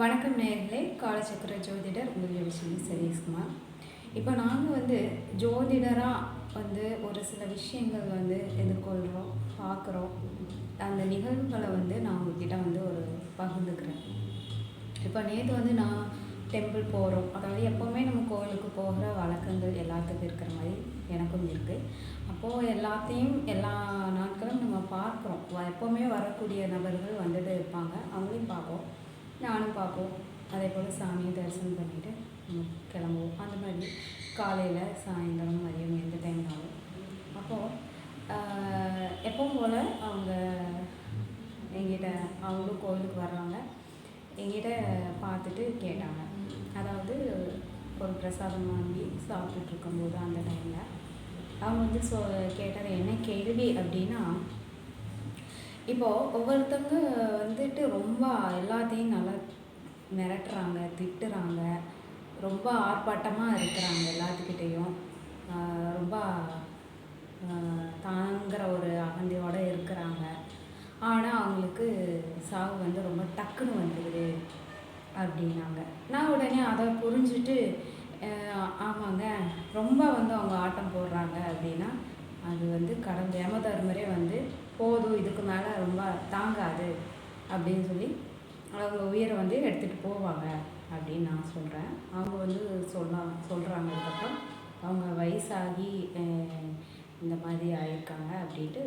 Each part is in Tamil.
வணக்கம் நேர்களே காலச்சக்கர ஜோதிடர் உங்களுடைய விஷயம் சதீஷ்குமார் இப்போ நாங்கள் வந்து ஜோதிடராக வந்து ஒரு சில விஷயங்கள் வந்து எதிர்கொள்கிறோம் பார்க்குறோம். அந்த நிகழ்வுகளை வந்து நான் உங்ககிட்ட வந்து ஒரு பகிர்ந்துக்கிறேன். இப்போ நேற்று வந்து நான் டெம்பிள் போகிறோம் அதாவது எப்போவுமே நம்ம கோவிலுக்கு போகிற வழக்கங்கள் எல்லாத்துக்கும் இருக்கிற மாதிரி எனக்கும் இருக்குது அப்போது எல்லாத்தையும் எல்லா நாட்களும் நம்ம பார்க்குறோம். எப்போவுமே வரக்கூடிய நபர்கள் வந்துட்டு இருப்பாங்க. அவங்களையும் பார்ப்போம். நானும் பார்ப்போம். அதே போல் சாமியை தரிசனம் பண்ணிவிட்டு நம்ம கிளம்புவோம். அந்த மாதிரி காலையில் சாயந்தரம் மதியம் எந்த டைம்னாலும் அப்போது எப்பவும் போல் அவங்க எங்கிட்ட அவங்களும் கோவிலுக்கு வர்றாங்க. எங்கிட்ட பார்த்துட்டு கேட்டாங்க. அதாவது ஒரு பிரசாதம் வாங்கி சாப்பிட்டுட்டு இருக்கும்போது அந்த டைமில் அவங்க வந்து சொ கேட்டது என்ன கேள்வி? அப்படின்னா இப்போது ஒவ்வொருத்தவங்க வந்துட்டு ரொம்ப எல்லாத்தையும் நல்லா மிரட்டுறாங்க திட்டுறாங்க. ரொம்ப ஆர்ப்பாட்டமாக இருக்கிறாங்க எல்லாத்துக்கிட்டேயும். ரொம்ப ஆஹ் தாங்கிற ஒரு அகந்தையோடு இருக்கிறாங்க. ஆனால் அவங்களுக்கு சாவு வந்து ரொம்ப டக்குன்னு வந்துடுது அப்படின்னாங்க. நான் உடனே அதை புரிஞ்சுட்டு ஆமாங்க ரொம்ப வந்து அவங்க ஆட்டம் போடுறாங்க அப்படின்னா அது வந்து கடந்த யமதர்மரே வந்து போதும் இதுக்கு மேலே ரொம்ப தாங்காது அப்படின்னு சொல்லி அவங்க உயிரை வந்து எடுத்துகிட்டு போவாங்க அப்படின்னு நான் சொல்கிறேன் அவங்க வந்து சொல்ல சொல்கிறாங்க அதுக்கப்புறம் அவங்க வயசாகி இந்த மாதிரி ஆயிருக்காங்க அப்படின்ட்டு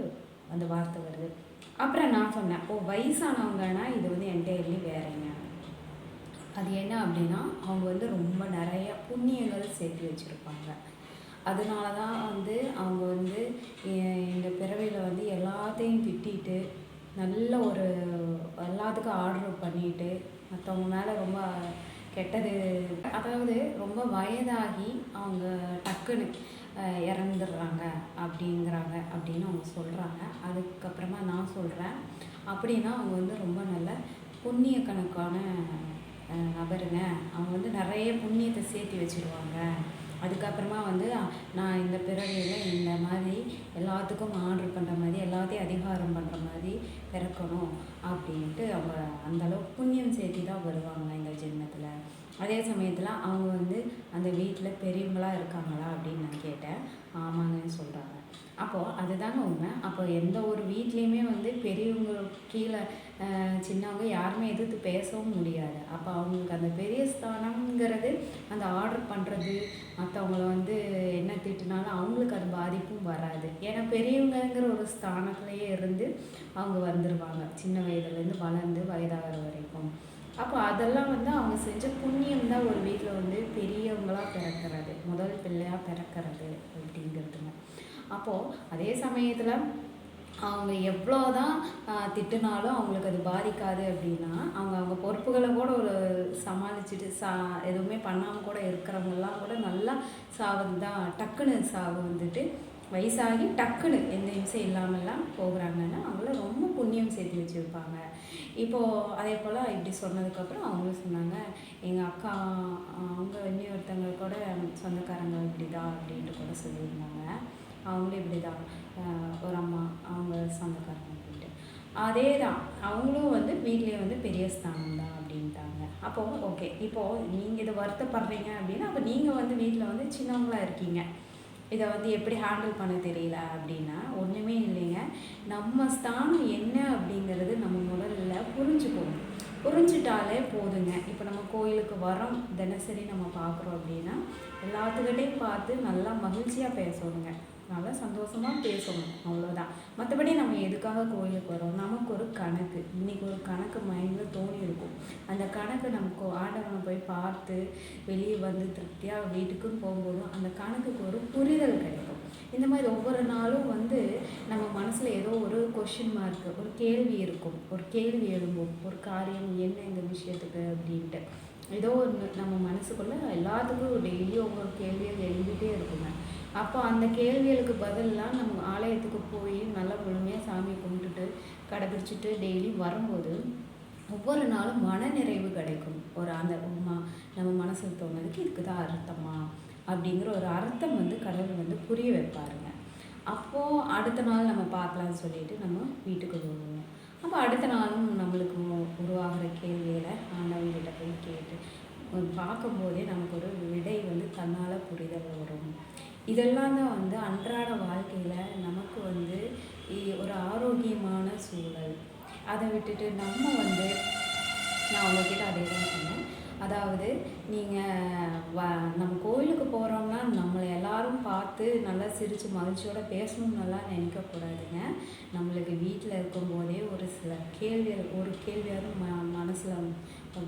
அந்த வார்த்தை வருது. அப்புறம் நான் சொன்னேன் ஓ வயசானவங்கன்னா இது வந்து என்டையர்லி வேறேங்க அது என்ன அப்படின்னா அவங்க வந்து ரொம்ப நிறைய புண்ணியங்கள் சேர்த்து வச்சுருப்பாங்க. அதனால தான் வந்து அவங்க வந்து எங்கள் இந்த பிறவியில் வந்து எல்லாத்தையும் திட்டிட்டு நல்ல ஒரு எல்லாத்துக்கும் ஆர்டர் பண்ணிட்டு மற்றவங்க மேலே ரொம்ப கெட்டது அதாவது ரொம்ப வயதாகி அவங்க டக்குன்னு இறந்துடுறாங்க அப்படிங்கிறாங்க அப்படின்னு அவங்க சொல்கிறாங்க அதுக்கப்புறமா நான் சொல்கிறேன் அப்படின்னா அவங்க வந்து ரொம்ப நல்ல புண்ணிய கணக்கான நபருங்க. அவங்க வந்து நிறைய புண்ணியத்தை சேர்த்து வச்சுருவாங்க. அதுக்கப்புறமா வந்து நான் இந்த பிறவியில் இந்த மாதிரி எல்லாத்துக்கும் ஆர்டர் பண்ணுற மாதிரி எல்லாத்தையும் அதிகாரம் பண்ணுற மாதிரி பிறக்கணும் அப்படின்ட்டு அவங்க அந்த அளவுக்கு புண்ணியம் சேர்த்தி தான் வருவாங்க இந்த ஜென்மத்தில். அதே சமயத்தில் அவங்க வந்து அந்த வீட்டில் பெரியவங்களாக இருக்காங்களா அப்படின்னு நான் கேட்டேன். ஆமாங்கன்னு சொல்கிறாங்க அப்போது அதுதாங்க உண்மை. அப்போ எந்த ஒரு வீட்லேயுமே வந்து பெரியவங்க கீழே சின்னவங்க யாருமே எதிர்த்து பேசவும் முடியாது. அப்போ அவங்களுக்கு அந்த பெரிய ஸ்தானம்ங்கிறது அந்த ஆர்டர் பண்ணுறது மற்றவங்கள வந்து என்ன திட்டினாலும் அவங்களுக்கு அது பாதிப்பும் வராது. ஏன்னா பெரியவங்கங்கிற ஒரு ஸ்தானத்துலேயே இருந்து அவங்க வந்துடுவாங்க சின்ன வயதுலேருந்து வளர்ந்து வயதாகிற வரைக்கும். அப்போ அதெல்லாம் வந்து அவங்க செஞ்ச புண்ணியம் தான் ஒரு வீட்டில் வந்து பெரியவங்களாக பிறக்கிறது முதல் பிள்ளையாக பிறக்கிறது அப்படிங்கிறதுங்க. அப்போது அதே சமயத்தில் அவங்க எவ்வளோ தான் திட்டுனாலும் அவங்களுக்கு அது பாதிக்காது அப்படின்னா அவங்க அவங்க பொறுப்புகளை கூட ஒரு சமாளிச்சுட்டு சா எதுவுமே பண்ணாமல் கூட இருக்கிறவங்கெல்லாம் கூட நல்லா சாவது தான் டக்குன்னு சாவு வந்துட்டு வயசாகி டக்குன்னு எந்த இம்சை இல்லாமல்லாம் போகிறாங்கன்னா அவங்கள சேர்த்து வச்சுருப்பாங்க. இப்போது அதே போல் இப்படி சொன்னதுக்கப்புறம் அவங்களும் சொன்னாங்க எங்கள் அக்கா அவங்க இன்னொருத்தவங்க கூட சொந்தக்காரங்க இப்படி தான் அப்படின்ட்டு கூட சொல்லியிருந்தாங்க. அவங்களும் இப்படி தான் ஒரு அம்மா அவங்க சொந்தக்காரங்க அப்படின்ட்டு. அதே தான் அவங்களும் வந்து வீட்லேயே வந்து பெரிய ஸ்தானம் தான் அப்படின்ட்டாங்க. அப்போது ஓகே இப்போது நீங்கள் இதை வருத்தப்படுறீங்க அப்படின்னா அப்போ நீங்கள் வந்து வீட்டில் வந்து சின்னவங்களா இருக்கீங்க. இதை வந்து எப்படி ஹேண்டில் பண்ண தெரியல அப்படின்னா நம்ம ஸ்தானம் என்ன அப்படிங்கிறது நம்ம முதல்ல புரிஞ்சுக்கணும். புரிஞ்சிட்டாலே போதுங்க. இப்போ நம்ம கோயிலுக்கு வரோம் தினசரி நம்ம பார்க்குறோம் அப்படின்னா எல்லாத்துக்கிட்டையும் பார்த்து நல்லா மகிழ்ச்சியாக பேசணுங்க. நல்லா சந்தோஷமாக பேசணும் அவ்வளோதான் மற்றபடி நம்ம எதுக்காக கோயிலுக்கு வரோம் நமக்கு ஒரு கணக்கு. இன்றைக்கி ஒரு கணக்கு மைண்டில் தோணி இருக்கும். அந்த கணக்கு நமக்கு ஆண்டவனை போய் பார்த்து வெளியே வந்து திருப்தியாக வீட்டுக்கும் போகும்போதும் அந்த கணக்குக்கு ஒரு புரிதல் கிடைக்கும். இந்த மாதிரி ஒவ்வொரு நாளும் வந்து நம்ம மனசில் ஏதோ ஒரு கொஷின் மார்க் ஒரு கேள்வி இருக்கும். ஒரு கேள்வி எழும்பும். ஒரு காரியம் என்ன இந்த விஷயத்துக்கு அப்படின்ட்டு. ஏதோ ஒன்று நம்ம மனசுக்குள்ளே எல்லாத்துக்கும் டெய்லியும் ஒவ்வொரு கேள்விகள் எழுதிட்டே இருக்குங்க அப்போ அந்த கேள்விகளுக்கு பதிலாக நம்ம ஆலயத்துக்கு போய் நல்லா முழுமையாக சாமி கும்பிட்டுட்டு கடைபிடிச்சிட்டு டெய்லி வரும்போது ஒவ்வொரு நாளும் மனநிறைவு கிடைக்கும். ஒரு அந்த நம்ம மனசில் தோணுதுக்கு இதுக்கு தான் அர்த்தமா? அப்படிங்கிற ஒரு அர்த்தம் வந்து கடவுள் வந்து புரிய வைப்பாருங்க. அப்போது அடுத்த நாள் நம்ம பார்க்கலாம்னு சொல்லிட்டு நம்ம வீட்டுக்கு வருவோம் அப்போ அடுத்த நாளும் நம்மளுக்கு உருவாகிற கேள்விகளை ஆண்டவங்கிட்ட போய் கேட்டு பார்க்கும்போதே நமக்கு ஒரு விடை வந்து தன்னால் புரிதல் வரும். இதெல்லாம் தான் வந்து அன்றாட வாழ்க்கையில் நமக்கு வந்து ஒரு ஆரோக்கியமான சூழல். அதை விட்டுட்டு நம்ம வந்து நான் உங்ககிட்ட அதே தான் சொன்னேன். அதாவது நீங்கள் வ நம்ம கோயிலுக்கு போகிறோம்னா நம்மளை எல்லாரும் பார்த்து நல்லா சிரித்து மகிழ்ச்சியோட பேசணும்னுலாம் நினைக்கக்கூடாதுங்க. நம்மளுக்கு வீட்டில் இருக்கும்போதே ஒரு சில கேள்விகள் ஒரு கேள்வியாவது ம மனசில்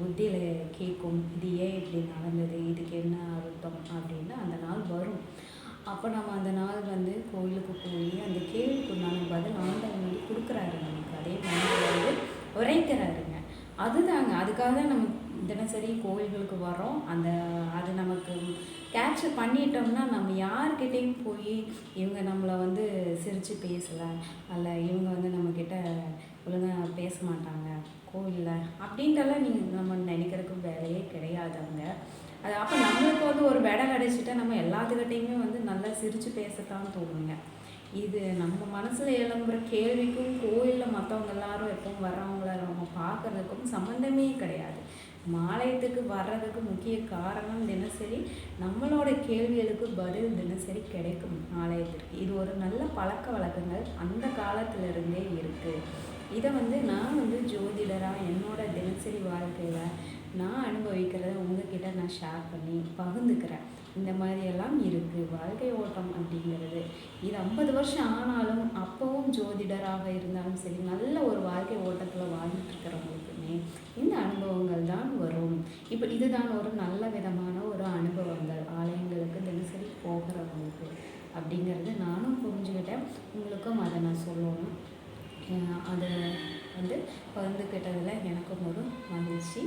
புத்தியில் கேட்கும். இது ஏன் இப்படி நடந்தது? இதுக்கு என்ன அர்த்தம்? அப்படின்னு அந்த நாள் வரும். அப்போ நம்ம அந்த நாள் வந்து கோயிலுக்கு போய் அந்த கேள்விக்கு உண்டான பதில் ஆண்டவன் வந்து கொடுக்குறாரு நமக்கு அதே மாதிரி வந்து உரைக்கிறாருங்க. அதுதாங்க. அதுக்காக தான் நம்ம தினசரி கோயில்களுக்கு வரோம் அந்த அது நமக்கு கேப்சர் பண்ணிட்டோம்னா நம்ம யார்கிட்டயும் போய் இவங்க நம்மளை வந்து சிரித்து பேசலை அல்ல இவங்க வந்து நம்மக்கிட்ட ஒழுங்காக பேச மாட்டாங்க கோயிலில் அப்படின்ட்டெல்லாம் நீங்கள் நம்ம நினைக்கிறதுக்கு வேலையே கிடையாதுங்க அது அப்போ நம்மளுக்கு வந்து ஒரு விடை கிடைச்சிட்டா நம்ம எல்லாத்துக்கிட்டையுமே வந்து நல்லா சிரித்து பேசத்தான் தோணுங்க. இது நம்ம மனசில் எழும்புற கேள்விக்கும் கோயிலில் மற்றவங்க எல்லாரும் எப்பவும் வர்றவங்கள நம்ம பார்க்கறதுக்கும் சம்மந்தமே கிடையாது. மாலயத்துக்கு வர்றதுக்கு முக்கிய காரணம் தினசரி நம்மளோட கேள்விகளுக்கு பதில் தினசரி கிடைக்கும் ஆலயத்திற்கு இது ஒரு நல்ல பழக்க வழக்கங்கள் அந்த காலத்திலிருந்தே இருக்குது இதை வந்து நான் வந்து ஜோதிடராக என்னோட தினசரி வாழ்க்கையில் நான் அனுபவிக்கிறத உங்ககிட்ட நான் ஷேர் பண்ணி பகிர்ந்துக்கிறேன். இந்த மாதிரியெல்லாம் இருக்குது வாழ்க்கை ஓட்டம் அப்படிங்கிறது. இது ஐம்பது வருஷம் ஆனாலும் அப்போவும் ஜோதிடராக இருந்தாலும் சரி நல்ல ஒரு வாழ்க்கை ஓட்டத்தில் வாழ்ந்துட்டு இருக்கிறவங்களுக்குமே இந்த அனுபவங்கள் தான் வரும். இப்போ இதுதான் ஒரு நல்ல விதமான ஒரு அனுபவங்கள். ஆலயங்களுக்கு தினசரி போகிறவங்களுக்கு அப்படிங்கிறது நானும் புரிஞ்சுக்கிட்டேன். உங்களுக்கும் அதை நான் சொல்லணும். அதை வந்து பகிர்ந்துக்கிட்டதில் எனக்கும் ஒரு மகிழ்ச்சி.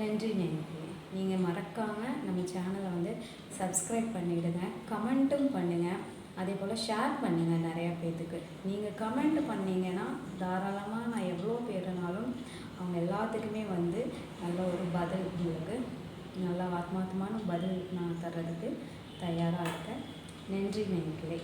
நன்றி நன்றி. நீங்கள் மறக்காமல் நம்ம சேனலை வந்து சப்ஸ்கிரைப் பண்ணிவிடுங்க கமெண்ட்டும் பண்ணுங்கள் அதே போல் ஷேர் பண்ணுங்கள் நிறையா பேர்த்துக்கு நீங்கள் கமெண்ட் பண்ணிங்கன்னா தாராளமாக நான் எவ்வளோ பேருனாலும் அவங்க எல்லாத்துக்குமே வந்து நல்ல ஒரு பதில் உங்களுக்கு நல்லா ஆத்மார்த்தமான பதில் நான் தர்றதுக்கு தயாராக இருக்கேன். நன்றி நேயர்களே